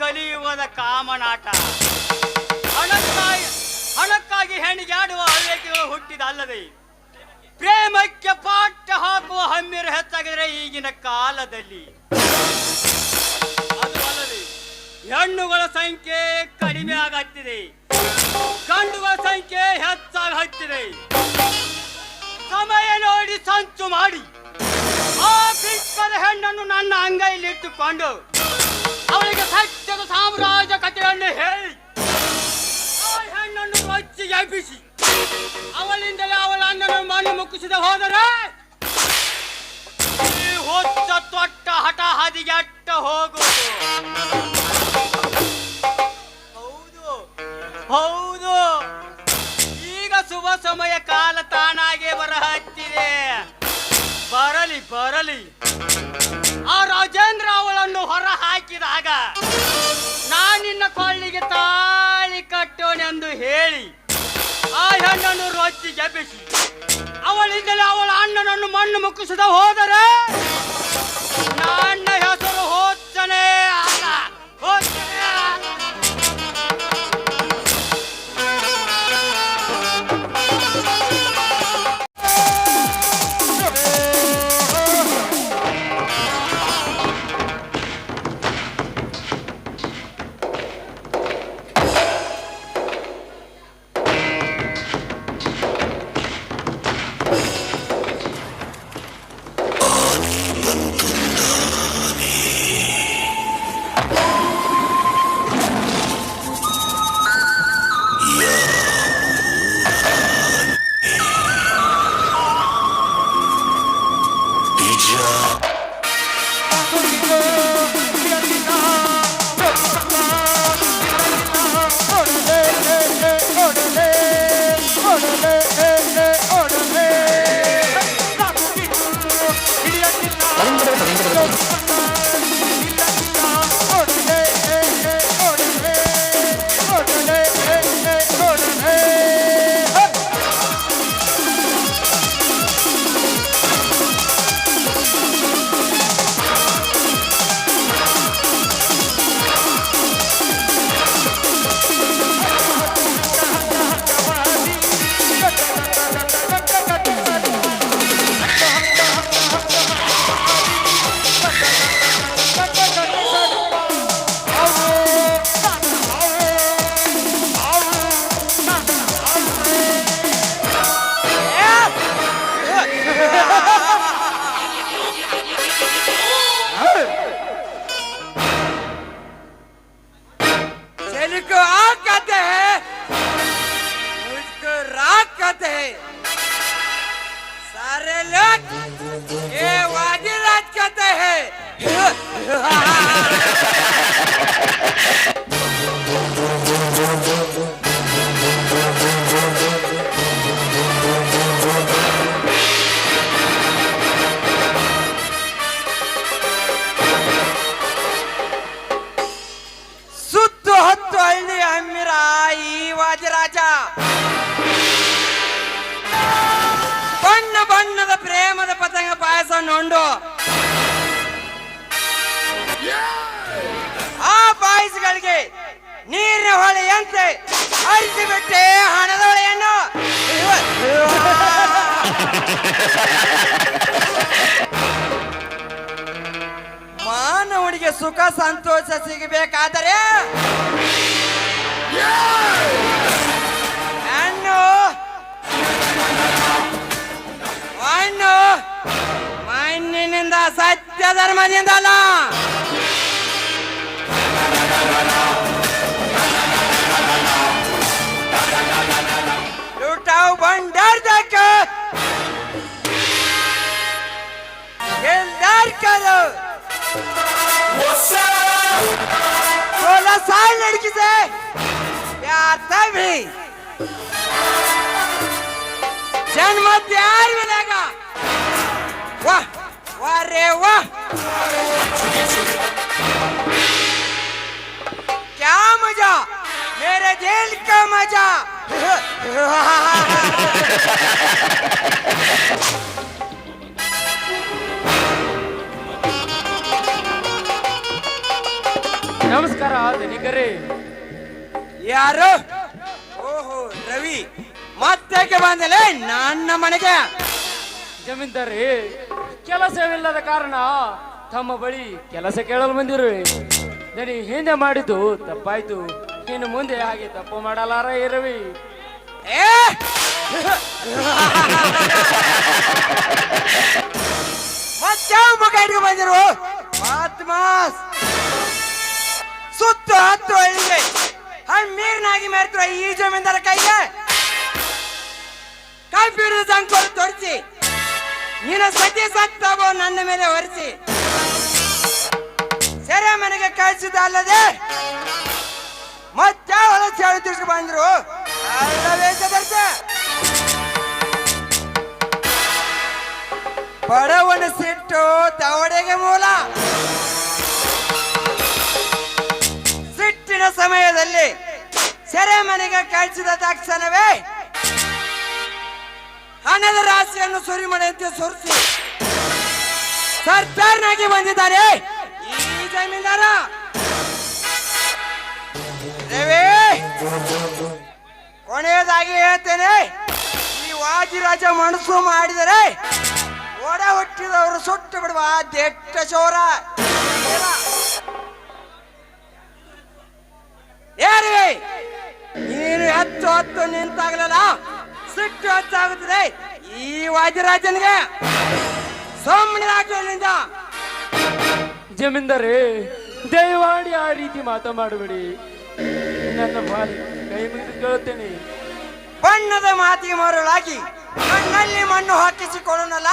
ಕಲಿಯುವುದ ಕಾಮನಾಟ. ಹಣಕ್ಕಾಗಿ ಹಣಕ್ಕಾಗಿ ಹೆಣ್ಣಿಗೆ ಆಡುವ ಹವ್ಯಕಿಗಳು ಹುಟ್ಟಿದಲ್ಲದೆ ಪ್ರೇಮಕ್ಕೆ ಪಾಠ ಹಾಕುವ ಹಮ್ಮಿರು ಹೆಚ್ಚಾಗಿದ್ರೆ ಈಗಿನ ಕಾಲದಲ್ಲಿ. ಅದು ಹೆಣ್ಣುಗಳ ಸಂಖ್ಯೆ ಕಡಿಮೆ ಆಗತ್ತಿದೆ. ಗಂಡುಗಳ ಸಂಖ್ಯೆ ಹೆಚ್ಚಾಗ ಹತ್ತಿದೆ ಸಮಯ ನೋಡಿ ಸಂಚು ಮಾಡಿ, ಆ ಬಿಕ್ಕದ ಹೆಣ್ಣನ್ನು ನನ್ನ ಅಂಗೈಲಿಟ್ಟುಕೊಂಡು ಅವಳಿಗೆ ಸತ್ಯದ ಸಾಮ್ರಾಜ್ಯ ಕಥೆಯನ್ನು ಹೇಳಿ. ಆ ಹೆಣ್ಣನ್ನು ರೊಚ್ಚಿ ಎಬ್ಬಿಸಿ. ಅವಳಿಂದಲೇ ಅವಳ ಅಣ್ಣನ ಮಣ್ಣು ಮುಕ್ಕಿಸಿದ ಹೋದರೆ ಹೊತ್ತ ತೊಟ್ಟ ಹಠ ಹದಿಗೆಟ್ಟ ಹೋಗುವುದು. ಹೌದು ಹೌದು. ಈಗ ಶುಭ ಸಮಯ ಕಾಲ ತಾನಾಗೆ ಬರ ಹತ್ತಿದೆ ಬರಲಿ ಬರಲಿ. ಆ ರಾಜೇಂದ್ರ ಅವಳನ್ನು ಹೊರ ಹಾಕಿದಾಗ ನಾನಿನ್ನ ಕೊಳ್ಳಿಗೆ ತಾಳಿ ಕಟ್ಟೋನೆಂದು ಹೇಳಿ ಆ ಹೆಣ್ಣನ್ನು ರೊಚ್ಚಿ ಜಪಿಸಿ, ಅವಳಿಂದಲೇ ಅವಳ ಅಣ್ಣನನ್ನು ಮಣ್ಣು ಮುಕ್ಕಿಸದ ಹೋದರೆ ನನ್ನ ಹೆಸರು ಹೋಚನೆ ಆಗ ಹೋಚನೆ you Música ಸುಖ ಸಂತೋಷ ಸಿಗಬೇಕಾದರೆ ಹಣ್ಣು ಹಣ್ಣು ಮಣ್ಣಿನಿಂದ ಸತ್ಯ ಧರ್ಮದಿಂದಲ್ಲ Get that color! सोलह साल लड़की से प्यार तभी जन्म प्यार मिलेगा। वाह वाह रे, वाह। क्या मज़ा, मेरे दिल का मज़ा। ನಮಸ್ಕಾರ ಯಾರು? ಓಹೋ ರವಿ. ಮತ್ತೆ ಬಂದಲೇ? ನನ್ನ ಮನೆಗೆ. ಜಮೀನ್ದಾರಿ ಕೆಲಸವಿಲ್ಲದ ಕಾರಣ ತಮ್ಮ ಬಳಿ ಕೆಲಸ ಕೇಳಲು ಬಂದಿರು. ದನಿ ಹಿಂದೆ ಮಾಡಿದ್ದು ತಪ್ಪಾಯ್ತು. ಇನ್ನು ಮುಂದೆ ಹಾಗೆ ತಪ್ಪು ಮಾಡಲಾರ ಇರವಿ ಏ! ಮತ್ತಾವ ಮುಖ ಇಟ್ಕೊಂಡು ಬಂದಿರು? ಮಾಸ್ ಸುತ್ತ ಹಳ್ಳಿಗೆ ಹಣ್ಣು ನೀರಿನಾಗಿ ಮೆರೆತ್ರ ಈ ಜಮೀನ್ದಾರ ಕೈಗೆ. ಕಂಪ್ಯೂಟರ್ ಸಂಕೋಲು ತೋರಿಸಿ. ನೀನು ಸತಿ ಸತ್ತವೋ ನನ್ನ ಮೇಲೆ ಹೊರಿಸಿ ಸೆರೆ ಮನೆಗೆ ಕಳಿಸಿದ ಅಲ್ಲದೆ ಮತ್ತೆ ಹೊಲ ಚೇಳು ತಿರ್ಸ್ಕೊಂಡು ಬಂದ್ರು. ಬಡವನ ಸಿಟ್ಟು ತವಡೆಗೆ ಮೂಲ. ಸಿಟ್ಟಿನ ಸಮಯದಲ್ಲಿ ಸೆರೆಮನೆಗೆ ಕಳಿಸಿದ ತಕ್ಷಣವೇ ಹಣದ ರಾಶಿಯನ್ನು ಸುರಿಮಣೆಯಂತೆ ಸುರಿಸಿ ಸರ್ದಾರ್ನಾಗಿ ಬಂದಿದ್ದಾರೆ. ಈ ಜಮೀನ್ದಾರ ರವಿ, ಕೊನೆಯದಾಗಿ ಹೇಳ್ತೇನೆ, ಈ ವಾಜಿರಾಜ ಮನಸ್ಸು ಮಾಡಿದರೆ ಒಡ ಹುಟ್ಟಿದವರು ಸುಟ್ಟು ಬಿಡುವ ದೆಟ್ಟ ಚೋರ. ಏರಿ! ನೀನು ಹತ್ತು ಹತ್ತು ನಿಂತಾಗಲಲ್ಲ? ಸಿಟ್ಟು ಹೆಚ್ಚಾಗುತ್ತದೆ ಈ ವಾಜಿರಾಜನಿಗೆ ಸುಮ್ಮನೆ ಹಾಕೋದ್ರಿಂದ ಜಮೀನ್ದಾರಿ ದಯವಾಡಿ ಆ ರೀತಿ ಮಾತು ಮಾಡಬೇಡಿ ನನ್ನ ಬಾರಿ ಕೈ ಮುಗಿದು ಕೇಳುತ್ತೇನೆ. ಬಣ್ಣದ ಮಾತಿಗೆ ಮರಳಾಗಿ ಕಣ್ಣಲ್ಲಿ ಮಣ್ಣು ಹಾಕಿಸಿಕೊಳ್ಳೋಣಲ್ಲ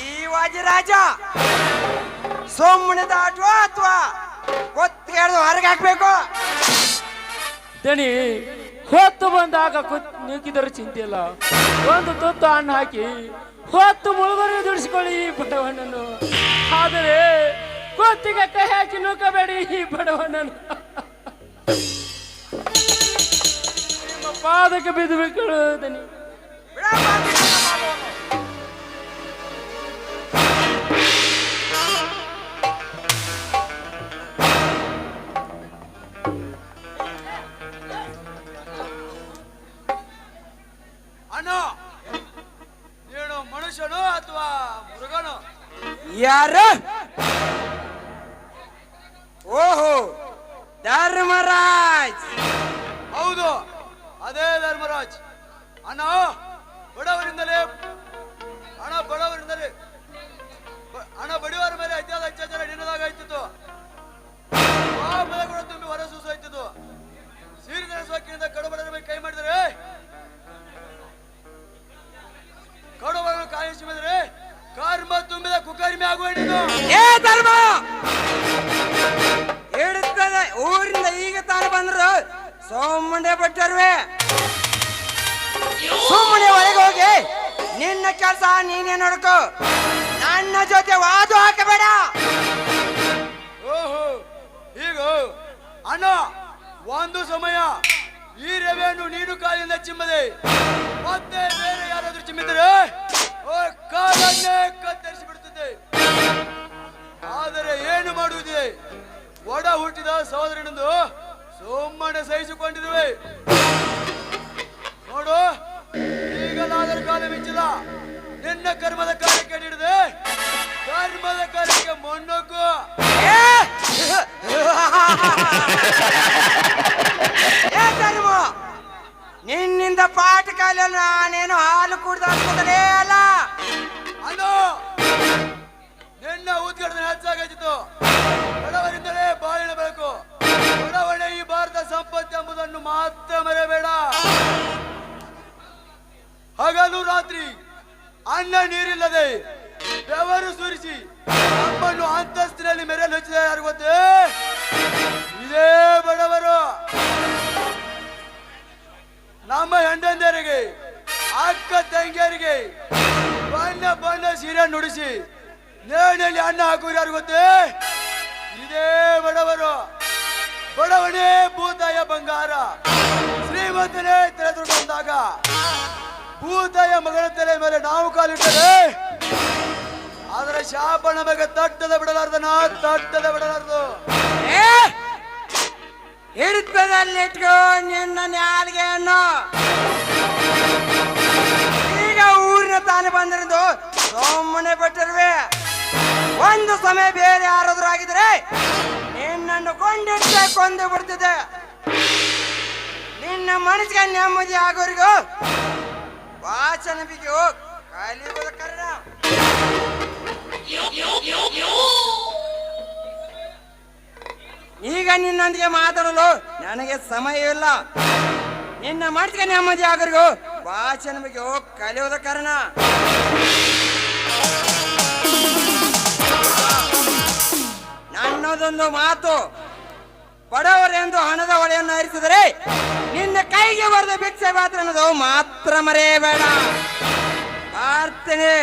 ಈ ವಾಜಿರಾಜ ಸೋಮಣ್ಣದ ಅಥವಾ ಒತ್ತಿಗೆ ಹೊರಗೆ ಹಾಕ್ಬೇಕು. ದಣಿ ಹೊತ್ತು ಬಂದಾಗ ಕುತ್ ನೂಕಿದರೂ ಚಿಂತೆ ಇಲ್ಲ ಒಂದು ತುತ್ತು ಹಣ್ಣು ಹಾಕಿ ಹೊತ್ತು ಮುಳುಗರು ದುಡಿಸ್ಕೊಳ್ಳಿ ಈ ಬಡವಣ್ಣನು ಆದರೆ ಕೊತ್ತಿಗೆ ಕೈ ಹಾಕಿ ನೂಕಬೇಡಿ ಈ ಬಡವಣ್ಣನು ನಿಮ್ಮ ಪಾದಕ್ಕೆ ಬಿದ್ದು ಬಿಕ್ಕಳು ದನಿ ಯಾರು? ಓಹೋ ಧರ್ಮರಾಜ್. ಹೌದು ಅದೇ ಧರ್ಮರಾಜ್. ಅಣ್ಣ ಬಡವರಿಂದಲೇ ನಿನ್ನಿಂದ ಪಾಠ ಕಾಲ ನಾನೇನು ಹಾಲು ಕುಡ್ದೇ ಅಲ್ಲ. ಅದು ನಿನ್ನ ಉದ್ಘಾಟನೆ ಹೆಚ್ಚಾಗಿತ್ತು ಬಡವರಿಂದಲೇ ಬಾಳಿನ ಬೆಳಕು ಈ ಭಾರತ ಸಂಪತ್ತು ಎಂಬುದನ್ನು ಮಾತ್ರ ಮರೆಯಬೇಡ. ಹಗಲು ರಾತ್ರಿ ಅನ್ನ ನೀರಿಲ್ಲದೆ ಬೆವರು ಸುರಿಸಿ. ನಮ್ಮನ್ನು ಅಂತಸ್ತಿನಲ್ಲಿ ಮೆರೆಯಲು ಹಚ್ಚಿದ ಯಾರು ಗೊತ್ತೇ? ಇದೇ ಬಡವರು. ನಮ್ಮ ಹೆಂಡಂದರಿಗೆ ಅಕ್ಕ ತಂಗಿಯರಿಗೆ, ಬಣ್ಣ ಬಣ್ಣ ಸೀರೆ ನುಡಿಸಿ ನೇಣಲ್ಲಿ ಅನ್ನ ಹಾಕುವ ಯಾರು ಗೊತ್ತೇ? ಇದೇ ಬಡವರು. ಬಡವನೇ ಭೂತಾಯ ಬಂಗಾರ. ಶ್ರೀಮಂತನೇ ತಲೆ ಬಂದಾಗ ಭೂತಾಯ ಮಗಳ ತಲೆ ಮೇಲೆ ನಾವು ಕಾಲಿಟ್ಟರೆ ಅದರ ಶಾಪ ನಮಗೆ ತಟ್ಟದ ಬಿಡಲಾರ್ದು, ನಾ ತಟ್ಟದ ಬಿಡಲಾರ್ದು. ಏ ಹಿಡಿತದಲ್ಲಿ ಇಟ್ಕೋ, ನಿನ್ನ ನಾಲ್ಗೆಯನ್ನು ಈಗ ಊರಿನ ತಾನೇ ಬಂದಿರೋದು ಸೋಮನೆ ಬಿಟ್ಟಿರುವೆ ಒಂದು ಸಮಯ ಬೇರೆ ಯಾರಾದ್ರೂ ಆಗಿದ್ರೆ ನಿನ್ನನ್ನು ಕೊಂಡಿಟ್ಟೆ ಕೊಂದು ಬಿಡ್ತಿದೆ ನಿನ್ನ ಮನಸ್ಸಿಗೆ ನೆಮ್ಮದಿ ಆಗೋರಿಗೂ ವಾಚನ ಬಿಗಿ ಕಲಿಯುವುದು ಕರ್ಣ ಈಗ ನಿನ್ನೊಂದಿಗೆ ಮಾತಾಡಲು ನನಗೆ ಸಮಯ ಇಲ್ಲ ನಿನ್ನ ಮನಸ್ಸಿಗೆ ನೆಮ್ಮದಿ ಆಗೋರಿಗೂ. ವಾಚನ ಬಗ್ಗೆ ಕಲಿಯೋದ ಕಾರಣ. ನನ್ನದೊಂದು ಮಾತು, ಬಡವರೆಂದು ಹಣದ ಹೊಳೆಯನ್ನು ಹರಿಸಿದರೆ ನಿನ್ನ ಕೈಗೆ ಬರೆದ ಭಿಕ್ಷೆ ಮಾತ್ರ ಅನ್ನೋದು ಮಾತ್ರ ಮರೆಯಬೇಡ. ಪ್ರಾರ್ಥನೆ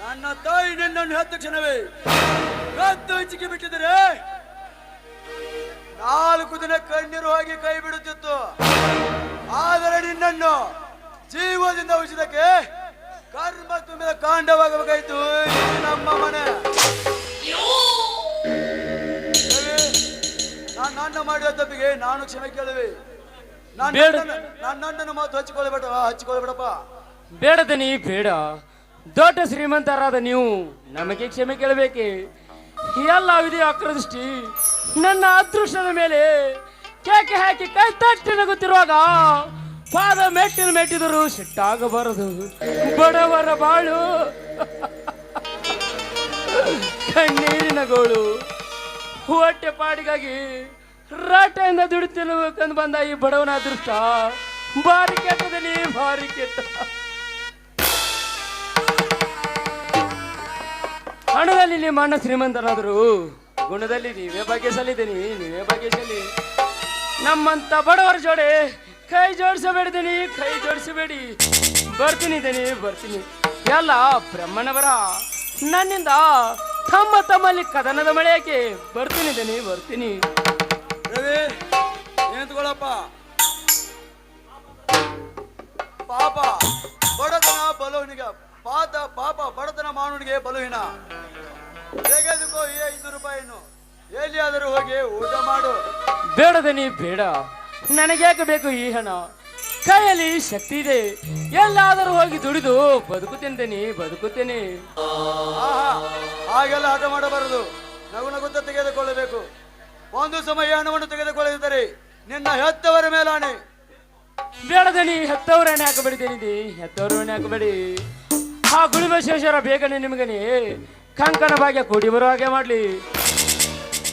ನನ್ನ ತಾಯಿ ನಿನ್ನನ್ನು ಹತ್ತು ಕ್ಷಣವೇ ಕತ್ತು ಹಂಚಿಕೆ ಬಿಟ್ಟಿದರೆ ನಾಲ್ಕು ದಿನ ಕಣ್ಣೀರು ಹೋಗಿ ಕೈ ಬಿಡುತ್ತಿತ್ತು. ಆದರೆ ನಿನ್ನನ್ನು ಜೀವದಿಂದ ಉಳಿಸಿದಕ್ಕೆ ಕರ್ಮ ತುಂಬಿದ ಕಾಂಡವಾಗಬೇಕಾಯ್ತು. ನಮ್ಮ ಮನೆ. ನಾನು ನಾನ್ ನನ್ನ ಮಾಡಿದ ತಪ್ಪಿಗೆ ನಾನು ಕ್ಷಮೆ ಕೇಳುವೆ. ನಾನು ಬೇಡ. ನನ್ನನ್ನು ಮಾತು ಹಚ್ಚಿಕೊಳ್ಳಬೇಡ ಹಚ್ಚಿಕೊಳ್ಳಬೇಡಪ್ಪ. ಬೇಡ ದನಿ ಬೇಡ. ದೊಡ್ಡ ಶ್ರೀಮಂತರಾದ ನೀವು ನಮಗೆ ಕ್ಷಮೆ ಕೇಳಬೇಕೆ? ಎಲ್ಲ ವಿಧಿ ಅಕ್ರದೃಷ್ಟಿ ನನ್ನ ಅದೃಷ್ಟದ ಮೇಲೆ ಕೇಕೆ ಹಾಕಿ ಕೈ ತಟ್ಟಿ ನಗುತ್ತಿರುವಾಗ ಪಾದ ಮೆಟ್ಟಿನ ಮೆಟ್ಟಿದರು ಸಿಟ್ಟಾಗಬಾರದು. ಬಡವರ ಬಾಳು. ಕಣ್ಣೀರಿನ ಗೋಳು. ಹೊಟ್ಟೆ ಪಾಡಿಗಾಗಿ ರಾಟೆಯಿಂದ ದುಡಿತಿರ್ಬೇಕಂದು ಬಂದ ಈ ಬಡವನ ಅದೃಷ್ಟ. ಭಾರಿ ಕೆಟ್ಟದಲ್ಲಿ ಭಾರಿ ಕೆಟ್ಟ. ಹಣದಲ್ಲಿ ನಿಮ್ಮ ಅಣ್ಣ ಶ್ರೀಮಂತರಾದರು ಗುಣದಲ್ಲಿ ನೀವೇ ಬಗೆಸಲಿದ್ದೀನಿ ನೀವೇ ಬಗೆಸಲಿ ನಮ್ಮಂತ ಬಡವರ ಜೋಡಿ ಕೈ ಜೋಡಿಸಬೇಡಿದ್ದೀನಿ ಕೈ ಜೋಡಿಸಬೇಡಿ. ಬರ್ತೀನಿ ದನಿ ಬರ್ತೀನಿ. ಎಲ್ಲ ಬ್ರಹ್ಮನವರ ನನ್ನಿಂದ ತಮ್ಮ ತಮ್ಮಲ್ಲಿ ಕದನದ ಮಳೆಯಾಕೆ ಬರ್ತೀನಿ ದನಿ ಬರ್ತೀನಿ. ರವಿ ನಿಂತ್ಕೊಳ್ಳಪ್ಪ. ಪಾಪ ಬಡತನ ಬಲುವಿನಿಗೆ ಪಾತ ಪಾಪ ಬಡತನ ಮಾನವನಿಗೆ ಬಲುವಿನ ತೆಗೆದುಕೋ ಐದು ರೂಪಾಯಿನು ಎಲ್ಲಿಯಾದರೂ ಹೋಗಿ ಊಟ ಮಾಡು. ಬೇಡ ದನಿ ಬೇಡ. ನನಗ್ಯಾಕೆ ಬೇಕು ಈ ಹಣ? ಕೈಯಲ್ಲಿ ಶಕ್ತಿ ಇದೆ. ಎಲ್ಲಾದರೂ ಹೋಗಿ ದುಡಿದು ಬದುಕುತ್ತೇನೆ ಬದುಕುತ್ತೇನೆ. ಆಹಾ ಹಾಗೆಲ್ಲ ಹಠ ಮಾಡಬಾರದು. ನಗು ನಗುತ್ತ ತೆಗೆದುಕೊಳ್ಳಬೇಕು. ಒಂದು ಸಮಯ ಹಣವನ್ನು ತೆಗೆದುಕೊಳ್ಳದಿದ್ದರೆ ನಿನ್ನ ಹೆತ್ತವರ ಮೇಲಾಣೆ. ಬೇಡದನಿ ಹೆತ್ತವರ ಹಣ ಎಣ್ಣೆ ಹಾಕಬೇಡಿದ್ದೇನೆ ಹೆತ್ತವರ ಎಣ್ಣೆ ಹಾಕಬೇಡಿ. ಆ ಶೇಷರ ಬೇಗನೆ ನಿಮಗನೆ ಕಂಕಣ ಭಾಗ್ಯ ಕೂಡಿ ಬರುವ ಹಾಗೆ ಮಾಡಲಿ.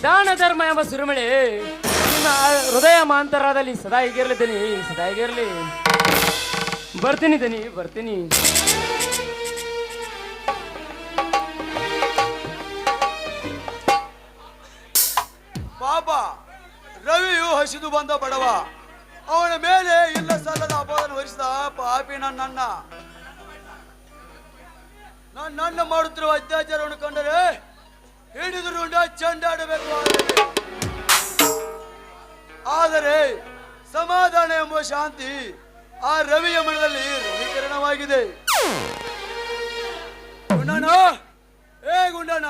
ದಾನ ಧರ್ಮ ಎಂಬ ಸುರುಮಳೆ ನಿಮ್ಮ ಹೃದಯ ಮಾಂತರದಲ್ಲಿ ಸದಾ ಹೀಗಿರ್ಲಿ ದನಿ ಸದಾ ಹೀಗಿರ್ಲಿ. ಬರ್ತೀನಿ ದನಿ, ಬರ್ತೀನಿ. ಪಾಪ, ರವಿಯು ಹಸಿದು ಬಂದ ಬಡವ. ಅವನ ಮೇಲೆ ಇಲ್ಲ ಸಲ್ಲದ ಅಪವಾದನ ಹೊರಿಸಿದ ಪಾಪಿ ನನ್ನನ್ನ ನನ್ನ ಮಾಡುತ್ತಿರುವ ಅತ್ಯಾಚಾರವನ್ನು ಕಂಡರೆ ಹಿಡಿದು ಚಂಡಾಡಬೇಕು. ಆದರೆ- ಸಮಾಧಾನ ಎಂಬ ಶಾಂತಿ ಆ ರವಿಯ ಮನದಲ್ಲಿ ರವೀಕರಣವಾಗಿದೆ ಗುಂಡಣ್ಣ! ಏ ಗುಂಡಣ್ಣ!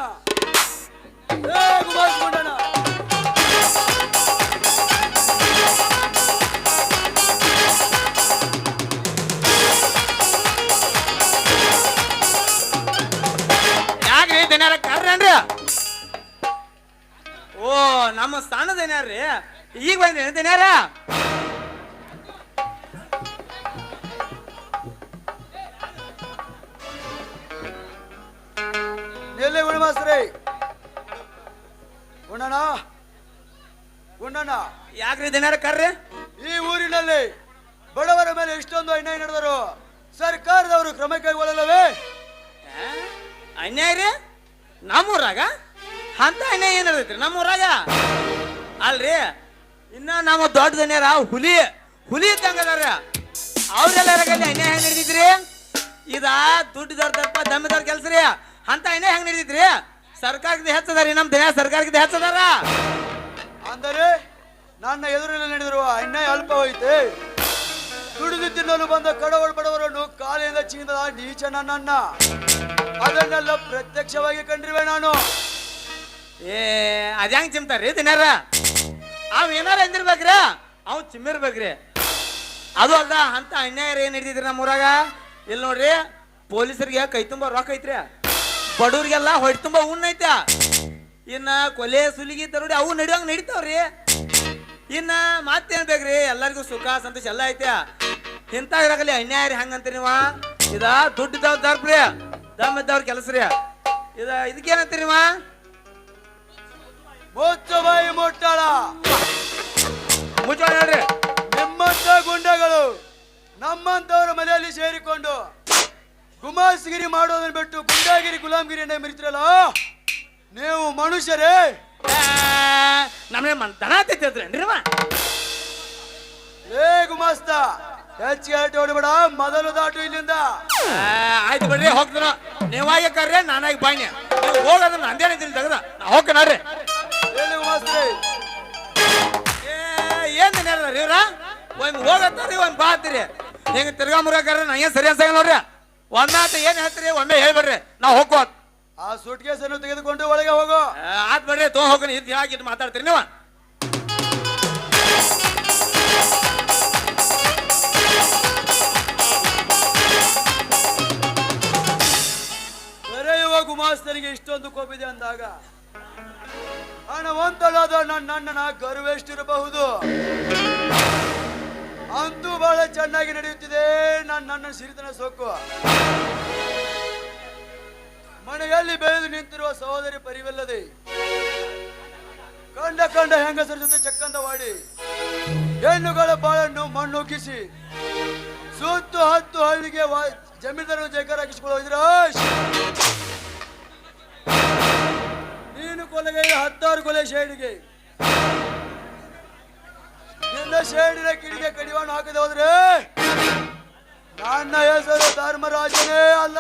ಏ ಕುಮಾರ್ ಗುಂಡಣ್ಣ! ಯಾಕ್ರಿ ದಿನಾರ ಕರ್ರನ್ರಿ ಓ ನಮ್ಮ ಸ್ಥಾನದ ದಿನಾರ್ರಿ ಈಗ ಬಂದ್ರಿ ದಿನಾರ ಎಲ್ಲಿ ಉಣಮಾಸ್ರಿ ಉಣ್ಣಣ? ಯಾಕ್ರಿ ದಿನಾರ ಕರ್ರಿ? ಈ ಊರಿನಲ್ಲಿ ಬಡವರ ಮೇಲೆ ಇಷ್ಟೊಂದು ಅನ್ಯಾಯ ನಡೆದರು ಸರ್ಕಾರದವರು ಕ್ರಮ ಕೈಗೊಳ್ಳಲವೇ? ಅನ್ಯಾಯ ರೀ? ನಮ್ಮೂರಾಗ? ಅಂತ ಅನ್ಯಾಯ ಏನ್ ನಡೆದೈತ್ರಿ ನಮ್ಮೂರಾಗ? ಅಲ್ರಿ? ಇನ್ನ ನಮ್ಮ ದೊಡ್ಡ ದನ್ಯಾರ ಹುಲಿ ಹುಲಿ ಇದ್ದಂಗ ಅದಾರ ಅವ್ರೆಲ್ಲರಲ್ಲಿ ಅನ್ಯಾಯ ಹೆಂಗ್ ನಡೆದಿದ್ರಿ ಇದ ದುಡ್ಡು ದರ್ದಪ್ಪ ದಮ್ಮಿದವ್ರ ಕೆಲ್ಸ ರೀ. ಅಂತ ಅನ್ಯಾಯ ಹೆಂಗ್ ನಡೆದಿದ್ರಿ ಸರ್ಕಾರಕ್ಕೆ ಹೆಚ್ಚದಾರಿ ನಮ್ ದೇಹ ಸರ್ಕಾರಕ್ಕೆ ಹೆಚ್ಚದಾರ? ಅಂದರೆ ನನ್ನ ಎದುರಲ್ಲಿ ನಡೆದಿರುವ ಅನ್ಯಾಯ ಅಲ್ಪವೈತೆ ದುಡಿದು ತಿನ್ನಲು ಬಂದ ಕಡವಳು ಬಡವರನ್ನು ಕಾಲಿಂದ ಚೀನದ ನೀಚ ನನ್ನ ಅದನ್ನೆಲ್ಲ ಪ್ರತ್ಯಕ್ಷವಾಗಿ ಕಂಡಿರುವೆ ನಾನು. ಏ ಅದ್ಯಾಂಗ್ ಚಿಮ್ತಾರ್ರಿ ದಿನಾರ ಅವ್ ಏನಾರ ಎಂದಿರ್ಬೇಕ್ರಿ ಅವ್ ಚಿಮ್ಮಿರ್ಬೇಕ್ರಿ. ಅದು ಅಲ್ದ ಅಂತ ಅನ್ಯಾಯ ಏನ್ ಹಿಡಿದಿದ್ರಿ ನಮ್ಮ ಊರಾಗ? ಇಲ್ಲಿ ನೋಡ್ರಿ, ಪೊಲೀಸರಿಗೆ ಕೈ ತುಂಬ ರೊಕ್ಕ ಐತ್ರಿ. ಬಡವ್ರಿಗೆಲ್ಲ ಹೊಟ್ಟೆ ತುಂಬ ಉಣ್ಣ ಐತ ಇನ್ನ ಕೊಲೆ ಸುಲಿಗಿ ತರೋಡಿ ಅವು ನಡಿಯೋಂಗ್ ನಡಿತಾವ್ರಿ. ಇನ್ನ ಮತ್ತೇನ್ ಬೇಕ್ರಿ? ಎಲ್ಲರಿಗೂ ಸುಖ, ಸಂತೋಷ ಎಲ್ಲ ಐತೆ ಇಂತ ಇರಾಗಲಿ ಅನ್ಯಾಯ ರೀ ಹಂಗಂತೀರಿ ನೀವ? ಇದ ದುಡ್ಡು ದರ್ಪ್ರಿ. ದಮ್ ಇದ್ದವ್ರ ಕೆಲಸ ರೀ ಇದ ಇದಕ್ಕೇನಂತೀರಿ ನೀವ? ಮುಚ್ಚ ಬಾಯಿ ಮುಟ್ಟಾಳ ಮುಚ್ಚೋಣ ಹೇಳ್ರಿ. ನಿಮ್ಮಂತ ಗುಂಡಗಳು ನಮ್ಮಂತವ್ರ ಮನೆಯಲ್ಲಿ ಸೇರಿಕೊಂಡು ಗುಮಾಸ್ಗಿರಿ ಮಾಡೋದನ್ನ ಬಿಟ್ಟು ಗುಂಡಾಗಿರಿ ಅಂತ ಮಿರಿತಿರಲ್ಲ? ನೀವು ಮನುಷ್ಯರೇ. ನಮಗೆ ಮನ್ ದನ ಏ ಗುಮಾಸ್ತ ಹೆಚ್ಚಿಗೆ ಆಟ ಹೊಡಿಬೇಡ ಮೊದಲು ದಾಟು ಇಲ್ಲಿಂದ. ಆಯ್ತು ಬಿಡ್ರಿ ಹೋಗ್ತಾನ. ನೀವಾಗಿ ಕರ್ರೆ ನಾನಾಗಿ ಬಾಯ್ನೆ ಹೋಗೋದನ್ನ ಹೋಗ್ತಾನ ತೆಗದ. ನಾ ಹೋಗ್ಕ ನೋಡ್ರಿ. ಹೇಳಿ ಗುಮಾಸ್ತ್ರಿ ಏ ಏನ್ ಹೇಳ್ರಿ ಇವ್ರ? ಒಂದ್ ಹೋಗತ್ತಾರಿ ಒಂದ್ ಬಾತ್ರಿ ಹಿಂಗ ತಿರ್ಗಾ ಮುರ್ಗಾರ ನಂಗೆ ಸರಿ ಅನ್ಸಂಗ ನೋಡ್ರಿ. ಒಂದಾತ ಏನ್ ಹೇಳ್ತೀರಿ ಒಮ್ಮೆ ಹೇಳ್ಬಿಡ್ರಿ. ನಾ ಹೋಗೋ ಆ ಸುಟ್ಕೇಸ್ ಅನ್ನು ತೆಗೆದುಕೊಂಡು ಒಳಗೆ ಹೋಗು. ಆತ್ ಬಿಡ್ರಿ ತೋ ಹೋಗ್ರಿ ಇದು ಯಾಕೆ ಮಾತಾಡ್ತೀರಿ ನೀವು. ಕರೆಯುವ ಗುಮಾಸ್ತರಿಗೆ ಇಷ್ಟೊಂದು ಕೋಪಿದೆ ಅಂದಾಗ ಹಣವಂತಳಾದ ನನ್ನಣ್ಣನ ಗರ್ವೆಷ್ಟಿರಬಹುದು ಅಂತೂ ಬಹಳ ಚೆನ್ನಾಗಿ ನಡೆಯುತ್ತಿದೆ ನನ್ನ ನನ್ನ ಸಿರಿತನ ಸೊಕ್ಕು. ಮನೆಯಲ್ಲಿ ಬೆಳೆದು ನಿಂತಿರುವ ಸಹೋದರಿ ಪರಿವಲ್ಲದೆ, ಕಂಡ ಕಂಡ ಹೆಂಗಸರ ಜೊತೆ ಚಕ್ಕಂದ ಮಾಡಿ, ಹೆಣ್ಣುಗಳ ಬಾಳನ್ನು ಮಣ್ಣುಕ್ಕಿಸಿ ಸುತ್ತು ಹತ್ತು ಹಳ್ಳಿಗೆ ಜಮೀನ್ದಾರರು ಜೈಕಾರ ಹಾಕಿಸಿಕೊಳ್ಳೋದ್ರ ನೀನು ಕೊಲೆಗೈದ ಹತ್ತಾರು ಕೊಲೆ ಶೇಡಿಗೆ. ನಿನ್ನ ಶೇಡಿನ ಕಿಡಿಗೆ ಕಡಿವಾಣ ಹಾಕದೆ ಹೋದ್ರೆ, ನನ್ನ ಹೆಸರು ಧರ್ಮರಾಜನೇ ಅಲ್ಲ.